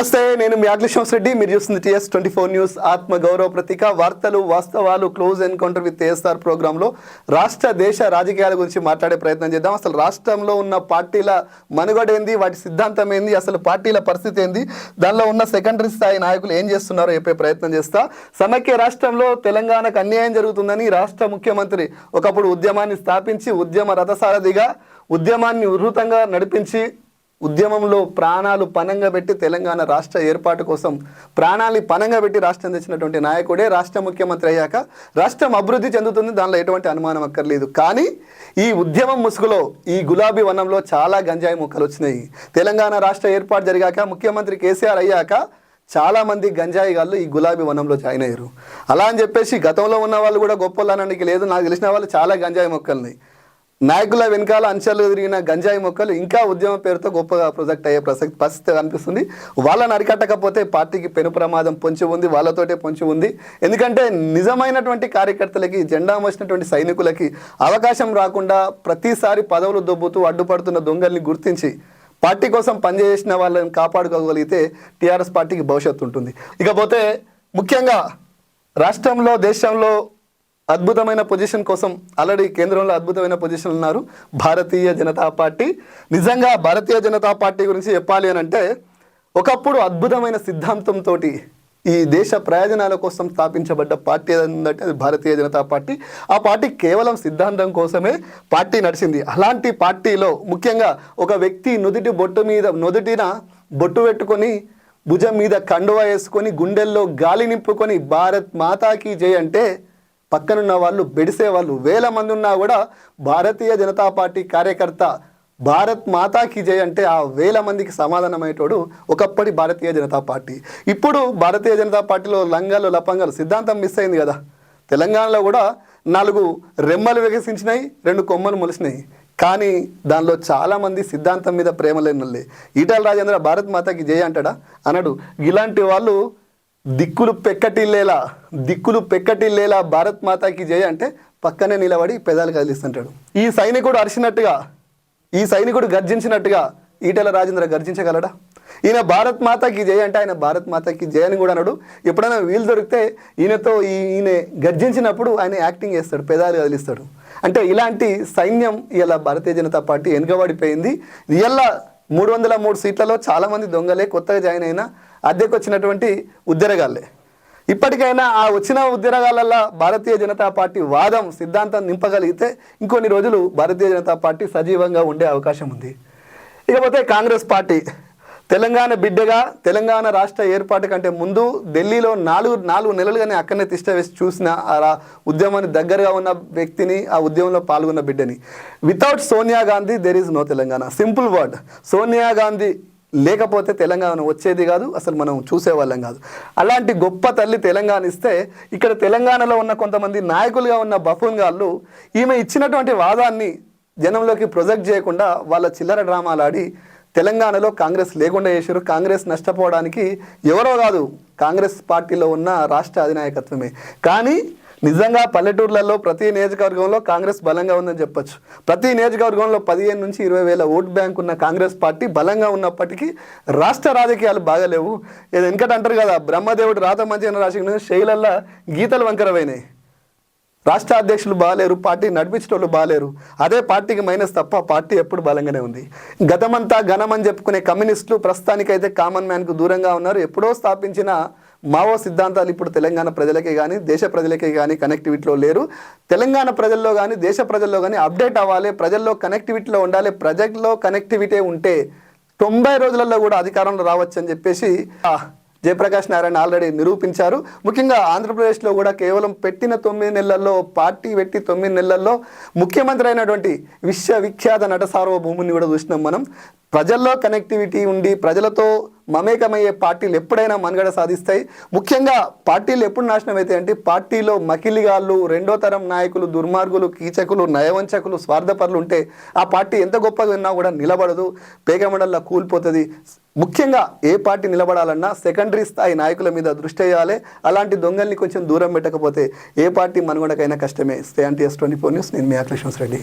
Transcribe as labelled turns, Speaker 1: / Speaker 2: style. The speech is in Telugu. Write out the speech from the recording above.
Speaker 1: నమస్తే నేను మీ అఖిలేష్ రెడ్డి. మీరు చూస్తుంది టీఎస్ ట్వంటీ ఫోర్ న్యూస్. ఆత్మ గౌరవ ప్రతీక. వార్తలు వాస్తవాలు క్లోజ్ ఎన్కౌంటర్ విత్ ఏఎస్ఆర్ ప్రోగ్రాంలో రాష్ట్ర దేశ రాజకీయాల గురించి మాట్లాడే ప్రయత్నం చేద్దాం. అసలు రాష్ట్రంలో ఉన్న పార్టీల మనుగడ ఏంది? వాటి సిద్ధాంతం ఏంది? అసలు పార్టీల పరిస్థితి ఏంది? దానిలో ఉన్న సెకండరీ స్థాయి నాయకులు ఏం చేస్తున్నారో చెప్పే ప్రయత్నం చేస్తా. సమైక్య రాష్ట్రంలో తెలంగాణకు అన్యాయం జరుగుతుందని రాష్ట్ర ముఖ్యమంత్రి ఒకప్పుడు ఉద్యమాన్ని స్థాపించి ఉద్యమ రథసారథిగా ఉద్యమాన్ని ఉధృతంగా నడిపించి ఉద్యమంలో ప్రాణాలు పనంగా పెట్టి తెలంగాణ రాష్ట్ర ఏర్పాటు కోసం ప్రాణాలు పనంగా పెట్టి రాష్ట్రం తెచ్చినటువంటి నాయకుడే రాష్ట్ర ముఖ్యమంత్రి అయ్యాక రాష్ట్రం అభివృద్ధి చెందుతుంది దానిలో ఎటువంటి అనుమానం అక్కర్లేదు. కానీ ఈ ఉద్యమం ముసుగులో ఈ గులాబీ వనంలో చాలా గంజాయి మొక్కలు వచ్చినాయి. తెలంగాణ రాష్ట్ర ఏర్పాటు జరిగాక ముఖ్యమంత్రి కేసీఆర్ అయ్యాక చాలామంది గంజాయి గాళ్ళు ఈ గులాబీ వనంలో జాయిన్ అయ్యారు. అలా అని చెప్పేసి గతంలో ఉన్న వాళ్ళు కూడా గొప్పలానికి లేదు నాకు తెలిసిన వాళ్ళు చాలా గంజాయి మొక్కలున్నాయి నాయకుల వెనకాల అంచెలు తిరిగిన గంజాయి మొక్కలు ఇంకా ఉద్యమ పేరుతో గొప్పగా ప్రొజెక్ట్ అయ్యే ప్రసక్తి పరిస్థితి కనిపిస్తుంది. వాళ్ళని అరికట్టకపోతే పార్టీకి పెను ప్రమాదం పొంచి ఉంది వాళ్ళతోటే పొంచి ఉంది. ఎందుకంటే నిజమైనటువంటి కార్యకర్తలకి జెండా మోసినటువంటి సైనికులకి అవకాశం రాకుండా ప్రతిసారి పదవులు దొబ్బుతూ అడ్డుపడుతున్న దొంగల్ని గుర్తించి పార్టీ కోసం పనిచేసిన వాళ్ళని కాపాడుకోగలిగితే టీఆర్ఎస్ పార్టీకి భవిష్యత్తు ఉంటుంది. ఇకపోతే ముఖ్యంగా రాష్ట్రంలో దేశంలో అద్భుతమైన పొజిషన్ కోసం ఆల్రెడీ కేంద్రంలో అద్భుతమైన పొజిషన్ ఉన్నారు. భారతీయ జనతా పార్టీ నిజంగా భారతీయ జనతా పార్టీ గురించి చెప్పాలి అని అంటే ఒకప్పుడు అద్భుతమైన సిద్ధాంతంతో ఈ దేశ ప్రయోజనాల కోసం స్థాపించబడ్డ పార్టీ ఏదంటే అది భారతీయ జనతా పార్టీ. ఆ పార్టీ కేవలం సిద్ధాంతం కోసమే పార్టీ నడిచింది. అలాంటి పార్టీలో ముఖ్యంగా ఒక వ్యక్తి నుదుటి బొట్టు మీద నుదుటిన బొట్టు పెట్టుకొని భుజం మీద కండువా వేసుకొని గుండెల్లో గాలి నింపుకొని భారత్ మాతాకి జై అంటే పక్కనున్న వాళ్ళు బెడిసే వాళ్ళు. వేల మంది ఉన్నా కూడా భారతీయ జనతా పార్టీ కార్యకర్త భారత్ మాతాకి జై అంటే ఆ వేల మందికి సమాధానమయ్యేటోడు ఒకప్పటి భారతీయ జనతా పార్టీ. ఇప్పుడు భారతీయ జనతా పార్టీలో లంగాలు లపంగాలు సిద్ధాంతం మిస్ అయింది కదా. తెలంగాణలో కూడా నాలుగు రెమ్మలు వికసించినాయి రెండు కొమ్మలు మొలిసినాయి. కానీ దానిలో చాలామంది సిద్ధాంతం మీద ప్రేమ లేనల్లే ఈటల రాజేంద్ర భారత్ మాతాకి జై అంటాడా? అనడు. ఇలాంటి వాళ్ళు దిక్కులు పెక్కటిల్లేలా దిక్కులు పెక్కటిల్లేలా భారత్ మాతాకి జయ అంటే పక్కనే నిలబడి పెదాలు కదిలిస్తుంటాడు. ఈ సైనికుడు అరిచినట్టుగా ఈ సైనికుడు గర్జించినట్టుగా ఈటెల రాజేంద్ర గర్జించగలడా? ఈయన భారత్ మాతాకి జయ అంటే ఆయన భారత్ మాతాకి జయ అని కూడా అన్నాడు ఎప్పుడైనా వీలు దొరికితే ఈయనతో ఈయన గర్జించినప్పుడు ఆయన యాక్టింగ్ చేస్తాడు పెదాలు కదిలిస్తాడు. అంటే ఇలాంటి సైన్యం ఇలా భారతీయ జనతా పార్టీ వెనుకబడిపోయింది. ఇలా మూడు వందల మూడు సీట్లలో చాలామంది దొంగలే కొత్తగా జాయిన్ అయిన అద్దెకు వచ్చినటువంటి ఉద్యరగాళ్ళే ఇప్పటికైనా ఆ వచ్చిన ఉద్యరగాలల్లో భారతీయ జనతా పార్టీ వాదం సిద్ధాంతం నింపగలిగితే ఇంకొన్ని రోజులు భారతీయ జనతా పార్టీ సజీవంగా ఉండే అవకాశం ఉంది. ఇకపోతే కాంగ్రెస్ పార్టీ తెలంగాణ బిడ్డగా తెలంగాణ రాష్ట్ర ఏర్పాటు కంటే ముందు ఢిల్లీలో నాలుగు నాలుగు నెలలుగానే అక్కడనే తిష్ట వేసి చూసిన ఆ ఉద్యమానికి దగ్గరగా ఉన్న వ్యక్తిని ఆ ఉద్యమంలో పాల్గొన్న బిడ్డని. Without Sonia Gandhi there is no Telangana. Simple word Sonia Gandhi లేకపోతే తెలంగాణ వచ్చేది కాదు అసలు మనం చూసేవాళ్ళం కాదు. అలాంటి గొప్ప తల్లి తెలంగాణ ఇస్తే ఇక్కడ తెలంగాణలో ఉన్న కొంతమంది నాయకులుగా ఉన్న బఫూన్ గాళ్ళు ఈమె ఇచ్చినటువంటి వాదాన్ని జనంలోకి ప్రొజెక్ట్ చేయకుండా వాళ్ళ చిల్లర డ్రామాలు ఆడి తెలంగాణలో కాంగ్రెస్ లేకుండా చేశారు. కాంగ్రెస్ నష్టపోవడానికి ఎవరో కాదు కాంగ్రెస్ పార్టీలో ఉన్న రాష్ట్ర అధినాయకత్వమే. కానీ నిజంగా పల్లెటూర్లలో ప్రతి నియోజకవర్గంలో కాంగ్రెస్ బలంగా ఉందని చెప్పొచ్చు. ప్రతి నియోజకవర్గంలో పదిహేను నుంచి ఇరవై వేల ఓట్ బ్యాంక్ ఉన్న కాంగ్రెస్ పార్టీ బలంగా ఉన్నప్పటికీ రాష్ట్ర రాజకీయాలు బాగలేవు ఏదో వెనకట అంటారు కదా బ్రహ్మదేవుడు రాత మంచి రాసిన శైలల్లా గీతలు వంకరమైనాయి. రాష్ట్ర అధ్యక్షులు బాగాలేరు పార్టీ నడిపించేటోళ్ళు బాగాలేరు అదే పార్టీకి మైనస్ తప్ప పార్టీ ఎప్పుడు బలంగానే ఉంది. గతమంతా ఘనమని చెప్పుకునే కమ్యూనిస్టులు ప్రస్తుతానికైతే కామన్ మ్యాన్కు దూరంగా ఉన్నారు. ఎప్పుడో స్థాపించిన మావో సిద్ధాంతాలు ఇప్పుడు తెలంగాణ ప్రజలకే కానీ దేశ ప్రజలకే కానీ కనెక్టివిటీలో లేరు. తెలంగాణ ప్రజల్లో కానీ దేశ ప్రజల్లో కానీ అప్డేట్ అవ్వాలి. ప్రజల్లో కనెక్టివిటీలో ఉండాలి. ప్రజల్లో కనెక్టివిటీ ఉంటే తొంభై రోజులలో కూడా అధికారంలో రావచ్చు అని చెప్పేసి జయప్రకాష్ నారాయణ ఆల్రెడీ నిరూపించారు. ముఖ్యంగా ఆంధ్రప్రదేశ్లో కూడా కేవలం పెట్టిన తొమ్మిది నెలల్లో పార్టీ పెట్టి తొమ్మిది నెలల్లో ముఖ్యమంత్రి అయినటువంటి విశ్వవిఖ్యాత నట సార్వభౌముని కూడా చూసినాం మనం. ప్రజల్లో కనెక్టివిటీ ఉండి ప్రజలతో మమేకమయ్యే పార్టీలు ఎప్పుడైనా మనుగడ సాధిస్తాయి. ముఖ్యంగా పార్టీలు ఎప్పుడు నాశనం అవుతాయి అంటే పార్టీలో మకిలిగాళ్ళు రెండో తరం నాయకులు దుర్మార్గులు కీచకులు నయవంచకులు స్వార్థపరులు ఉంటే ఆ పార్టీ ఎంత గొప్పగా ఉన్నా కూడా నిలబడదు. పేగమండల్లో కూలిపోతుంది. ముఖ్యంగా ఏ పార్టీ నిలబడాలన్నా సెకండరీ స్థాయి నాయకుల మీద దృష్టి వేయాలి. అలాంటి దొంగల్ని కొంచెం దూరం పెట్టకపోతే ఏ పార్టీ మనుగడకైనా కష్టమే. స్టే అంటే ఎస్ ట్వంటీ ఫోర్ న్యూస్ నేను మీ అఖిలేష్ రెడ్డి